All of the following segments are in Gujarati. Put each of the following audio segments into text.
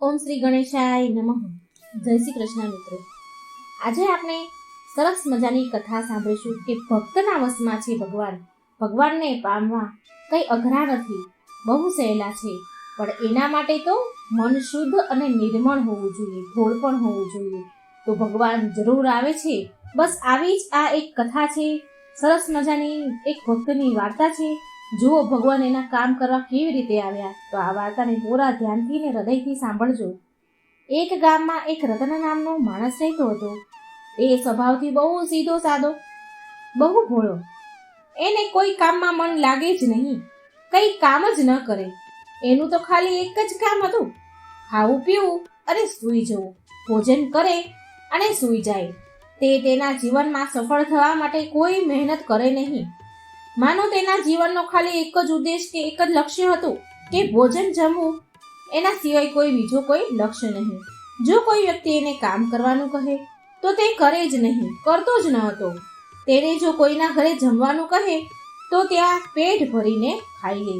ઓમ શ્રી ગણેશાય નમઃ. જય શ્રી કૃષ્ણ મિત્રો. આજે આપણે સરસ મજાની કથા સાંભળીશું કે ભક્તના વશમાં છે ભગવાન. ભગવાનને પામવા કંઈ અઘરા નથી, બહુ સહેલા છે. પણ એના માટે તો મન શુદ્ધ અને નિર્મળ હોવું જોઈએ ધોળ પણ હોવું જોઈએ. તો ભગવાન જરૂર આવે છે. બસ આવી જ આ એક કથા છે. સરસ મજાની એક ભક્તની વાર્તા છે. જુઓ, ભગવાન એના કામ કરવા કેવી રીતે આવ્યા? તો આ વાર્તાને પૂરા ધ્યાનથી ને હૃદયથી સાંભળજો. એક ગામમાં એક રતન નામનો માણસ રહેતો હતો. એ સ્વભાવથી બહુ સીધો, સાદો, બહુ ભોળો. એને કોઈ કામમાં મન લાગે જ નહીં. કંઈ કામ જ ન કરે. એનું તો ખાલી એક જ કામ હતું. ખાવું, પીવું અને સૂઈ જવું. ભોજન કરે અને સૂઈ જાય. તે તેના જીવનમાં સફળ થવા માટે કોઈ મહેનત કરે નહીં. માનો તેના જીવનનો ખાલી એક જ ઉદ્દેશ કે એક જ લક્ષ્ય હતું કે ભોજન જમવું. એના સિવાય કોઈ બીજો કોઈ લક્ષ્ય નહીં. જો કોઈ વ્યક્તિ એને કામ કરવાનું કહે, તો તે કરે જ નહીં, કરતો જ ન હતો. તેને જો કોઈના ઘરે જમવાનું કહે, તો ત્યાં પેટ ભરીને ખાઈ લે.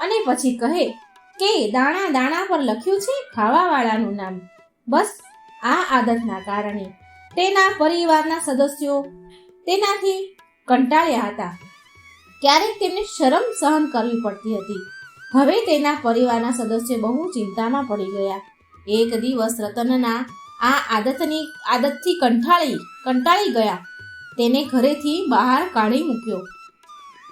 અને પછી કહે કે, દાણા દાણા પર લખ્યું છે ખાવાવાળાનું નામ. બસ આ આદતના કારણે. તેના પરિવારના સદસ્યો તેનાથી કંટાળ્યા હતા. ક્યારેક તેમને શરમ સહન કરવી પડતી હતી. હવે તેના પરિવારના સદસ્યો બહુ ચિંતામાં પડી ગયા. એક દિવસ રતનના આ આદતની, આદતથી કંટાળી કંટાળી ગયા. તેને ઘરેથી બહાર કાઢી મૂક્યો.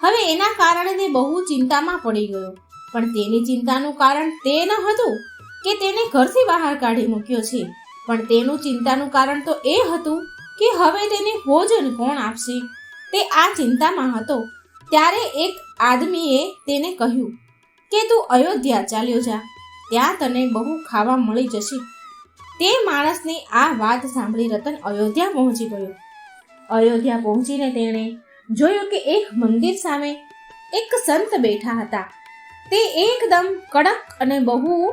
હવે એના કારણે તે બહુ ચિંતામાં પડી ગયો. પણ તેની ચિંતાનું કારણ તે ન હતું કે તેને ઘરથી બહાર કાઢી મૂક્યો છે. પણ તેનું ચિંતાનું કારણ તો એ હતું કે હવે તેને ભોજન કોણ આપશે? તે આ ચિંતામાં હતો. ત્યારે એક આદમીએ તેને કહ્યું, કે તું અયોધ્યા ચાલ્યો જા, ત્યાં તને બહુ ખાવા મળી જશે. તે માણસની આ વાત સાંભળી રતન અયોધ્યા પહોંચી ગયો. અયોધ્યા પહોંચીને તેણે જોયું કે એક મંદિર સામે એક સંત બેઠા હતા. તે એકદમ કડક અને બહુ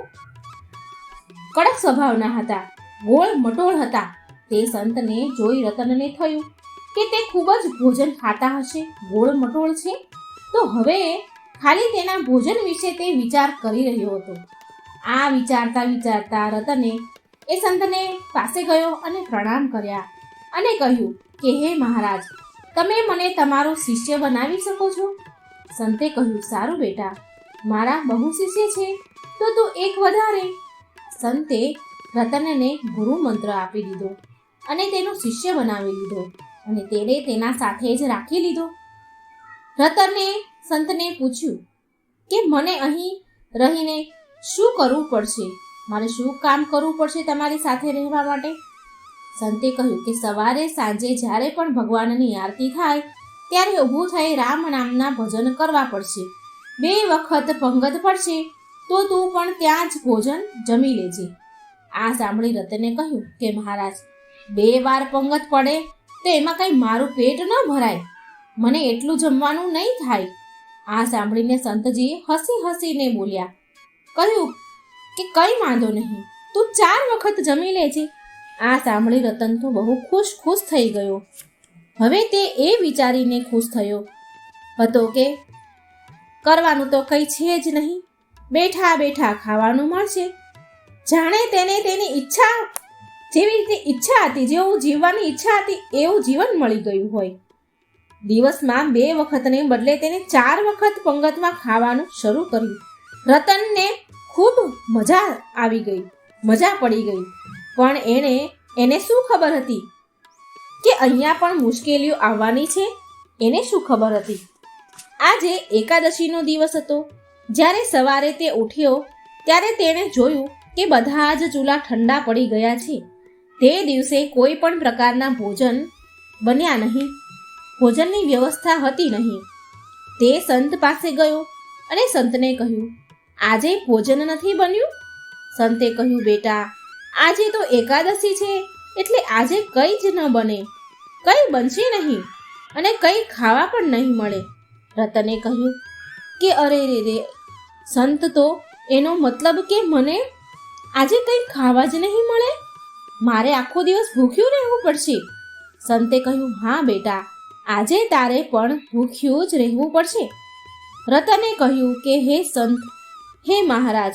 કડક સ્વભાવના હતા. ગોળ મટોળ હતા. તે સંતને જોઈ રતનને થયું કે તે ખૂબ જ ભોજન ખાતા હશે, ગોળ મટોળ છે? તો હવે ખાલી તેના ભોજન વિશે તે વિચાર કરી રહ્યો હતો. આ વિચારતા વિચારતા રતને એ સંતને પાસે ગયો અને પ્રણામ કર્યા અને કહ્યું કે, હે મહારાજ, તમે મને તમારો શિષ્ય બનાવી શકો છો? સંતે કહ્યું, સારું બેટા, મારા બહુ શિષ્ય છે, તો તું એક વધારે. સંતે રતનને ગુરુ મંત્ર આપી દીધો અને તેનો શિષ્ય બનાવી લીધો. અને તેણે તેના સાથે જ રાખી લીધો. રતને, સંતને પૂછ્યું કે મને અહીં રહીને શું કરવું પડશે? મારે શું કામ કરવું પડશે તમારી સાથે રહેવા માટે? સંતે કહ્યું કે સવારે સાંજે જ્યારે પણ ભગવાનની આરતી થાય, ત્યારે ઊભું થઈ રામ નામના ભજન કરવા પડશે. બે વખત પંગત પડશે, તો તું પણ ત્યાં જ ભોજન જમી લેજે. આ સાંભળી રતને કહ્યું કે મહારાજ, બે વાર પંગત પડે તો એમાં કંઈ મારું પેટ ન ભરાય. મને એટલું જમવાનું નહીં થાય. આ સાંભળીને સંતજી હસી હસીને બોલ્યા, કહ્યું કે કંઈ વાંધો નહીં, તું ચાર વખત જમી લેજે. આ સાંભળી રતન તો બહુ ખુશ ખુશ થઈ ગયો. હવે તે એ વિચારીને ખુશ થયો હતો કે કરવાનું તો કંઈ છે જ નહીં. બેઠા બેઠા ખાવાનું મળશે. જાણે તેને તેની ઈચ્છા જેવી રીતે ઈચ્છા હતી, જેવું જીવવાની ઈચ્છા હતી, એવું જીવન મળી ગયું હોય. દિવસમાં બે વખતને બદલે તેને ચાર વખત પંગતમાં ખાવાનું શરૂ કર્યું. રતનને ખૂબ મજા આવી ગઈ, મજા પડી ગઈ. પણ એણે એને શું ખબર હતી? કે અહીંયા પણ મુશ્કેલીઓ આવવાની છે? એને શું ખબર હતી? આજે એકાદશીનો દિવસ હતો. જ્યારે સવારે તે ઉઠ્યો, ત્યારે તેણે જોયું કે બધા જ ચૂલા ઠંડા પડી ગયા છે. તે દિવસે કોઈ પણ પ્રકારના ભોજન બન્યા નહીં. ભોજનની વ્યવસ્થા હતી નહીં. તે સંત પાસે ગયો અને સંતને કહ્યું, આજે ભોજન નથી બન્યું? સંતે કહ્યું, બેટા, આજે તો એકાદશી છે, એટલે આજે કંઈ જ ન બને. કંઈ બનશે નહીં અને કંઈ ખાવા પણ નહીં મળે. રતને કહ્યું, કે અરે રે રે, સંત તો એનો મતલબ કે મને આજે કંઈ ખાવા જ નહીં મળે? મારે આખો દિવસ ભૂખ્યું રહેવું પડશે. સંતે કહ્યું, હા, બેટા, આજે તારે પણ ભૂખ્યું જ રહેવું પડશે. રતને કહ્યું કે, હે સંત, હે મહારાજ,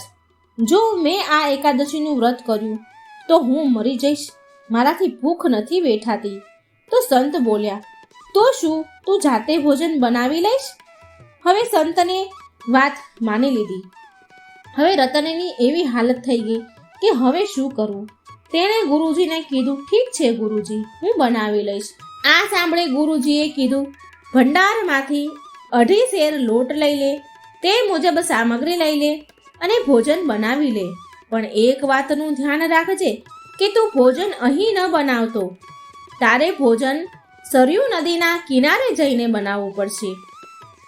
જો મેં આ એકાદશીનું વ્રત કર્યું, તો હું મરી જઈશ. મારાથી ભૂખ નથી વેઠાતી. તો સંત બોલ્યા, તો શું, તું જાતે ભોજન બનાવી લઈશ? હવે સંતને વાત માની લીધી. હવે રતનની એવી હાલત થઈ ગઈ કે હવે શું કરવું તેણે ગુરુજીને કીધું, ઠીક છે ગુરુજી, હું બનાવી લઈશ. આ સાંભળે ગુરુજીએ કીધું, ભંડારમાંથી અઢી શેર લોટ લઈ લે, તે મુજબ સામગ્રી લઈ લે અને ભોજન બનાવી લે. પણ એક વાતનું ધ્યાન રાખજે કે તું ભોજન અહીં ન બનાવતો. તારે ભોજન સરયુ નદીના કિનારે જઈને બનાવવું પડશે.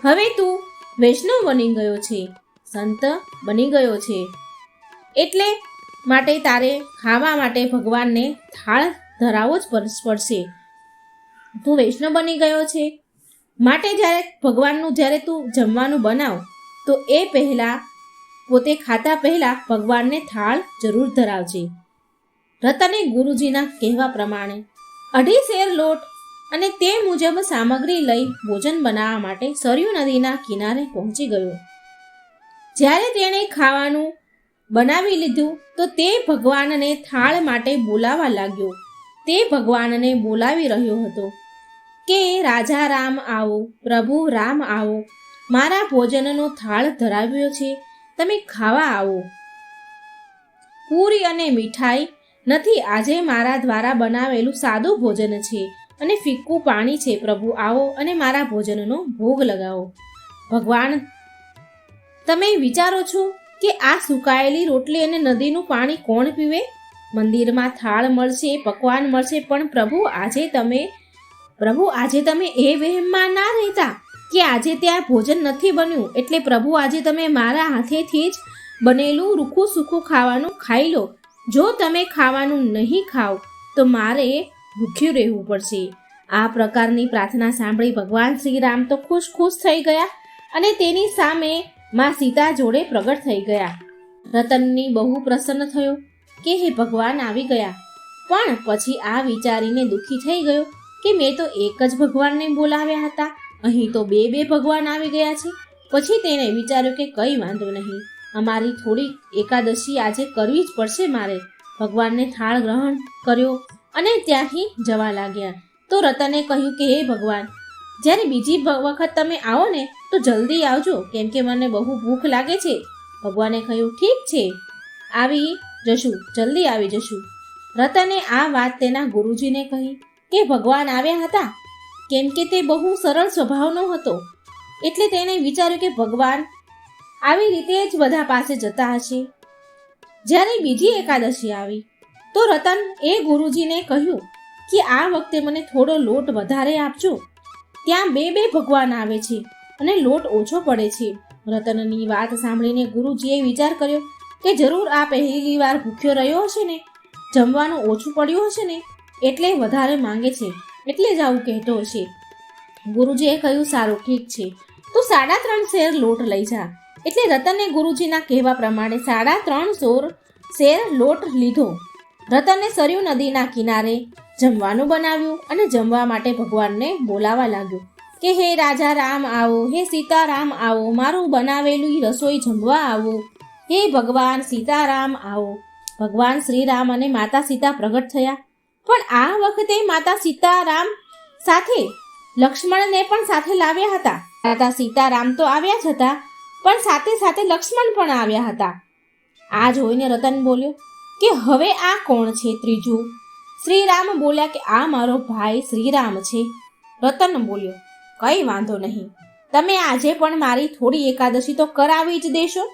હવે તું વૈષ્ણવ બની ગયો છે, સંત બની ગયો છે. એટલે માટે તારે ખાવા માટે ભગવાનને થાળ ધરાવવો જ પડશે. તું વૈષ્ણવ બની ગયો છે. માટે જ્યારે ભગવાનનું, જ્યારે તું જમવાનું બનાવ, તો એ પહેલાં, પોતે ખાતા પહેલાં ભગવાનને થાળ જરૂર ધરાવજે. રતને ગુરુજીના કહેવા પ્રમાણે, અઢી શેર લોટ અને તે મુજબ સામગ્રી લઈ ભોજન બનાવવા માટે સરયુ નદીના કિનારે પહોંચી ગયો. જ્યારે તેણે ખાવાનું બનાવી લીધું તો તે ભગવાનને થાળ માટે બોલાવા લાગ્યો. તે ભગવાનને બોલાવી રહ્યો હતો કે, રાજા રામ આવો, પ્રભુ રામ આવો. મારા ભોજનનો થાળ ધરાવ્યો છે. તમે ખાવા આવો. પૂરી અને મીઠાઈ નથી, આજે મારા દ્વારા બનાવેલું સાદું ભોજન છે અને ફિક્કું પાણી છે. પ્રભુ આવો અને મારા ભોજનનો ભોગ લગાવો. ભગવાન, તમે વિચારો છો કે આ સુકાયેલી રોટલી અને નદીનું પાણી કોણ પીવે? મંદિરમાં થાળ મળશે, પકવાન મળશે, પણ પ્રભુ આજે તમે, પ્રભુ આજે તમે એ વહેમમાં ના રહેતા કે આજે ત્યાં ભોજન નથી બન્યું. એટલે પ્રભુ આજે તમે મારા હાથેથી જ બનેલું રૂખું સૂખું ખાવાનું ખાઈ લો. જો તમે ખાવાનું નહીં ખાઓ, તો મારે ભૂખ્યું રહેવું પડશે. આ પ્રકારની પ્રાર્થના સાંભળી ભગવાન શ્રી રામ તો ખુશ ખુશ થઈ ગયા અને તેની સામે માં સીતા જોડે પ્રગટ થઈ ગયા. રતનની બહુ પ્રસન્ન થયો કે હે ભગવાન આવી ગયા. પણ પછી આ વિચારીને દુઃખી થઈ ગયો કે મેં તો એક જ ભગવાનને બોલાવ્યા હતા. અહીં તો બે બે ભગવાન આવી ગયા છે. પછી તેણે વિચાર્યું કે કંઈ વાંધો નહીં. અમારી થોડી એકાદશી આજે કરવી જ પડશે મારે. ભગવાનને થાળ ગ્રહણ કર્યો અને ત્યાંથી જવા લાગ્યા. તો રતને કહ્યું કે હે ભગવાન જ્યારે બીજી વખત તમે આવો ને, તો જલ્દી આવજો. કેમ કે મને બહુ ભૂખ લાગે છે. ભગવાને કહ્યું, ઠીક છે. આવી જશું. જલ્દી આવી જશું. રતને આ વાત તેના ગુરુજીને કહી કે ભગવાન આવ્યા હતા. કેમ કે તે બહુ સરળ સ્વભાવનો હતો. એટલે તેણે વિચાર્યું કે ભગવાન આવી રીતે જ બધા પાસે જતા હશે. જ્યારે બીજી એકાદશી આવી, તો રતન એ ગુરુજીને કહ્યું કે આ વખતે મને થોડો લોટ વધારે આપજો. ત્યાં બે બે ભગવાન આવે છે અને લોટ ઓછો પડે છે. રતનની વાત સાંભળીને ગુરુજીએ વિચાર કર્યો કે જરૂર આ પહેલી વાર ભૂખ્યો રહ્યો હશે ને, જમવાનું ઓછું પડ્યું હશે ને, એટલે વધારે માંગે છે, એટલે જ આવું કહેતો હશે. ગુરુજીએ કહ્યું, સારું, ઠીક છે. તું સાડા ત્રણ શેર લોટ લઈ જા. એટલે રતને ગુરુજીના કહેવા પ્રમાણે સાડા ત્રણ સોર શેર લોટ લીધો. રતને સરયુ નદીના કિનારે જમવાનું બનાવ્યું અને જમવા માટે ભગવાનને બોલાવા લાગ્યો કે, હે રાજા, રામ આવો, હે સીતારામ આવો, મારું બનાવેલું રસોઈ જમવા આવો. હે ભગવાન, સીતારામ આવો. ભગવાન શ્રીરામ અને માતા સીતા પ્રગટ થયા. પણ આ વખતે માતા સીતારામ સાથે લક્ષ્મણને પણ સાથે લાવ્યા હતા. માતા સીતારામ તો આવ્યા જ હતા, પણ સાથે સાથે લક્ષ્મણ પણ આવ્યા હતા. આ જોઈને રતન બોલ્યો કે હવે આ કોણ છે ત્રીજું? શ્રીરામ બોલ્યા કે આ મારો ભાઈ શ્રીરામ છે. રતન બોલ્યો, કંઈ વાંધો નહીં. તમે આજે પણ મારી થોડી એકાદશી તો કરાવી જ દેશો.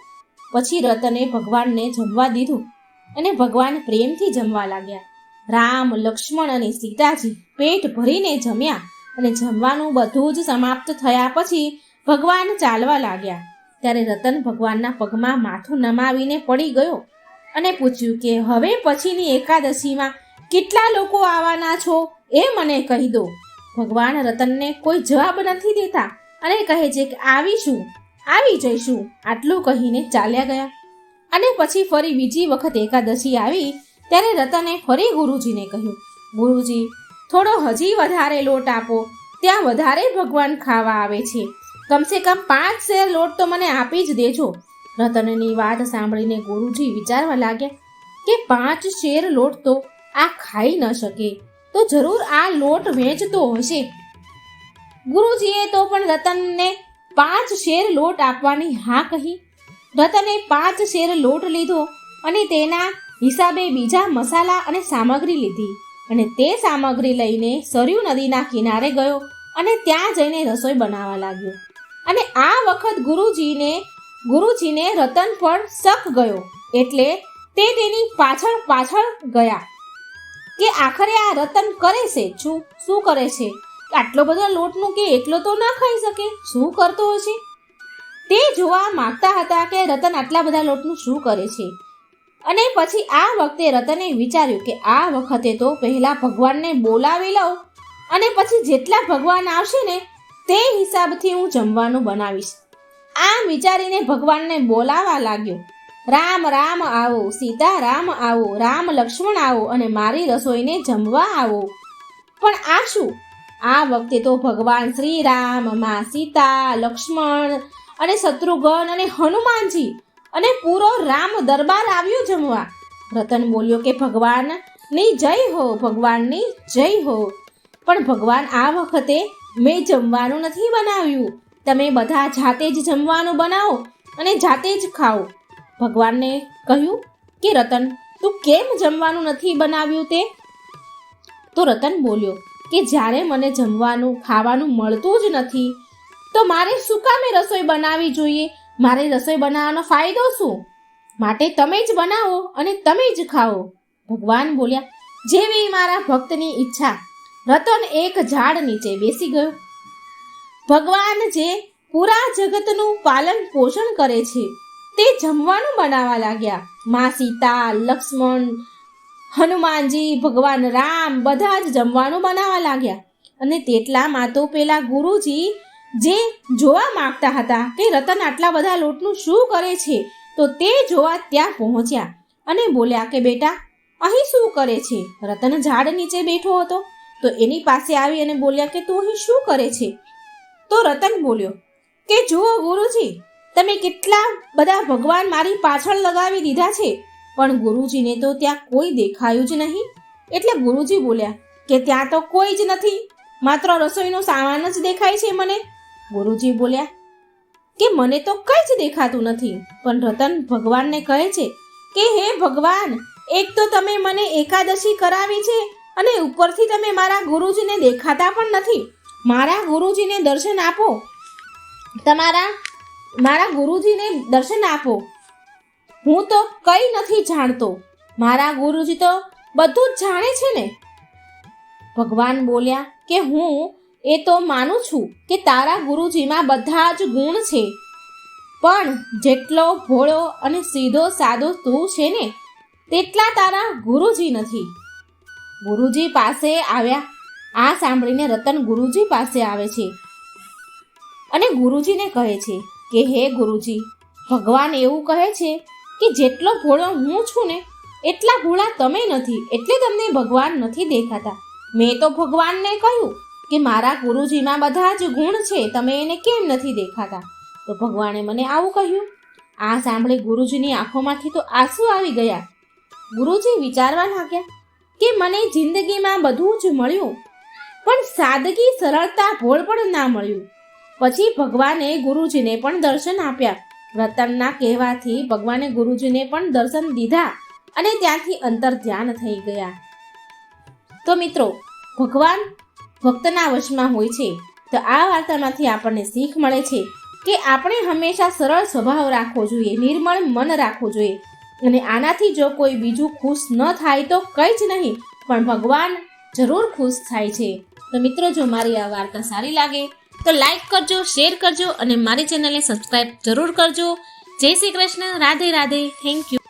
પછી રતને ભગવાનને જમવા દીધું અને ભગવાન પ્રેમથી જમવા લાગ્યા. રામ, લક્ષ્મણ અને સીતાજી પેટ ભરીને જમ્યા અને જમવાનું બધું જ સમાપ્ત થયા પછી ભગવાન ચાલવા લાગ્યા. ત્યારે રતન ભગવાનના પગમાં માથું નમાવીને પડી ગયો અને પૂછ્યું કે, હવે પછીની એકાદશીમાં કેટલા લોકો આવવાના છો? એ મને કહી દો. ભગવાન રતનને કોઈ જવાબ નથી દેતા અને કહે છે કે, આવીશું, આવી જઈશું. આટલું કહીને ચાલ્યા ગયા. અને પછી ફરી બીજી વખત એકાદશી આવી, ત્યારે રતને ફરી ગુરુજીને કહ્યું, ગુરુજી, થોડો હજી વધારે લોટ આપો. ત્યાં વધારે ભગવાન ખાવા આવે છે. કમસે કમ પાંચ શેર લોટ તો મને આપી જ દેજો. રતનની વાત સાંભળીને ગુરુજી વિચારવા લાગ્યા કે પાંચ શેર લોટ તો આ ખાઈ ન શકે, તો જરૂર આ લોટ વેચતો હશે. ગુરુજીએ તો પણ રતનને પાંચ શેર લોટ આપવાની હા કહી. રતને પાંચ શેર લોટ લીધો અને તેના હિસાબે બીજા મસાલા અને સામગ્રી લીધી અને તે સામગ્રી લઈને સરયુ નદીના કિનારે ગયો અને ત્યાં જઈને રસોઈ બનાવવા લાગ્યો. અને આ વખત ગુરુજીને ગુરુજીને રતન પર શક ગયો એટલે તે તેની પાછળ પાછળ ગયા કે આખરે આ રતન કરે છે? શું શું કરે છે? આટલો બધો લોટનું કે એટલો તો ના ખાઈ શકે? શું કરતો હશે? તે જોવા માંગતા હતા કે રતન આટલા બધા લોટનું શું કરે છે. અને પછી આ વખતે રતને વિચાર્યું કે આ વખતે તો પહેલા ભગવાનને બોલાવી લઉં અને પછી જેટલા ભગવાન આવશે ને, તે હિસાબથી હું જમવાનું બનાવીશ. આમ વિચારીને ભગવાનને બોલાવા લાગ્યો. રામ રામ આવો સીતા રામ આવો, રામ લક્ષ્મણ આવો અને મારી રસોઈને જમવા આવો. પણ આ શું? આ વખતે તો ભગવાન શ્રી રામમાં સીતા, લક્ષ્મણ અને શત્રુઘ્ન અને હનુમાનજી અને પૂરો રામ દરબાર આવ્યો જમવા. રતન બોલ્યો કે ભગવાનની જય હો ભગવાનની જય હો. પણ ભગવાન, આ વખતે મેં જમવાનું નથી બનાવ્યું. તમે બધા જાતે જ જમવાનું બનાવો અને જાતે જ ખાઓ. ભગવાનને કહ્યું કે, રતન, તું કેમ જમવાનું નથી બનાવ્યું તે? તો રતન બોલ્યો કે, જ્યારે મને જમવાનું, ખાવાનું મળતું જ નથી, તો મારે શું કામે રસોઈ બનાવવી જોઈએ? મારે રસોઈ બનાવવાનો ફાયદો શું? માટે તમે જ બનાવો અને તમે જ ખાઓ. ભગવાન બોલ્યા, જેવી મારા ભક્તની ઈચ્છા. રતન એક ઝાડ નીચે બેસી ગયો. ભગવાન જે પૂરા જગતનું પાલન પોષણ કરે છે, તે જમવાનું બનાવવા લાગ્યા. મા સીતા, લક્ષ્મણ, હનુમાનજી, ભગવાન રામ બધા જ જમવાનું બનાવવા લાગ્યા. અને તેટલામાં તો પેલા ગુરુજી જે જોવા માંગતા હતા કે રતન આટલા બધા લોટનું શું કરે છે, તો તે જોવા ત્યાં પહોંચ્યા અને બોલ્યા કે, બેટા, અહીં શું કરે છે? રતન ઝાડ નીચે બેઠો હતો. તો એની પાસે આવી અને બોલ્યા કે, તું અહીં શું કરે છે? તો રતન બોલ્યો, કે જુઓ ગુરુજી, તમે કેટલા બધા ભગવાન મારી પાછળ લગાવી દીધા છે, પણ ગુરુજીને તો ત્યાં કોઈ દેખાયું જ નહીં. એટલે ગુરુજી બોલ્યા, કે ત્યાં તો કોઈ જ નથી, માત્ર રસોઈનો સામાન જ દેખાય છે મને. ગુરુજી બોલ્યા, કે મને તો કંઈ જ દેખાતું નથી, પણ રતન ભગવાનને કહે છે કે, હે ભગવાન, એક તો તમે મને એકાદશી કરાવી છે અને ઉપરથી તમે મારા ગુરુજીને દેખાતા પણ નથી મારા ગુરુજીને દર્શન આપો. તમારા, મારા ગુરુજીને દર્શન આપો. હું તો કંઈ નથી જાણતો. મારા ગુરુજી તો બધું જ જાણે છે ને. ભગવાન બોલ્યા કે હું એ તો માનું છું કે તારા ગુરુજીમાં બધા જ ગુણ છે. પણ જેટલો ભોળો અને સીધો સાદો તું છે ને, તેટલા તારા ગુરુજી નથી. ગુરુજી પાસે આવ્યા આ સાંભળીને રતન ગુરુજી પાસે આવે છે અને ગુરુજીને કહે છે કે, હે ગુરુજી, ભગવાન એવું કહે છે કે જેટલો ભોળો હું છું ને, એટલા ભોળા તમે નથી, એટલે તમને ભગવાન નથી દેખાતા. મેં તો ભગવાનને કહ્યું કે, મારા ગુરુજીમાં બધા જ ગુણ છે, તમે એને કેમ નથી દેખાતા? તો ભગવાને મને આવું કહ્યું. આ સાંભળી ગુરુજીની આંખોમાંથી તો આંસુ આવી ગયા. ગુરુજી વિચારવા લાગ્યા કે, મને જિંદગીમાં બધું જ મળ્યું પણ સાદગી, સરળતા, ભોળ પણ ના મળ્યું. પછી ભગવાને ગુરુજીને પણ દર્શન આપ્યા. રતનના કહેવાથી ભગવાને ગુરુજીને પણ દર્શન દીધા અને ત્યાંથી અંતર ધ્યાન થઈ ગયા. તો મિત્રો, ભગવાન ભક્તના વશમાં હોય છે. તો આ વાર્તામાંથી આપણને શીખ મળે છે કે આપણે હંમેશા સરળ સ્વભાવ રાખવો જોઈએ, નિર્મળ મન રાખવું જોઈએ. અને આનાથી જો કોઈ બીજું ખુશ ન થાય તો કંઈ જ નહીં, પણ ભગવાન જરૂર ખુશ થાય છે. તો મિત્રો, જો મારી આ વાર્તા સારી લાગે, તો લાઈક કરજો શેર કરજો અને મારી ચેનલને સબસ્ક્રાઈબ જરૂર કરજો. જય શ્રી કૃષ્ણ. રાધે રાધે. Thank you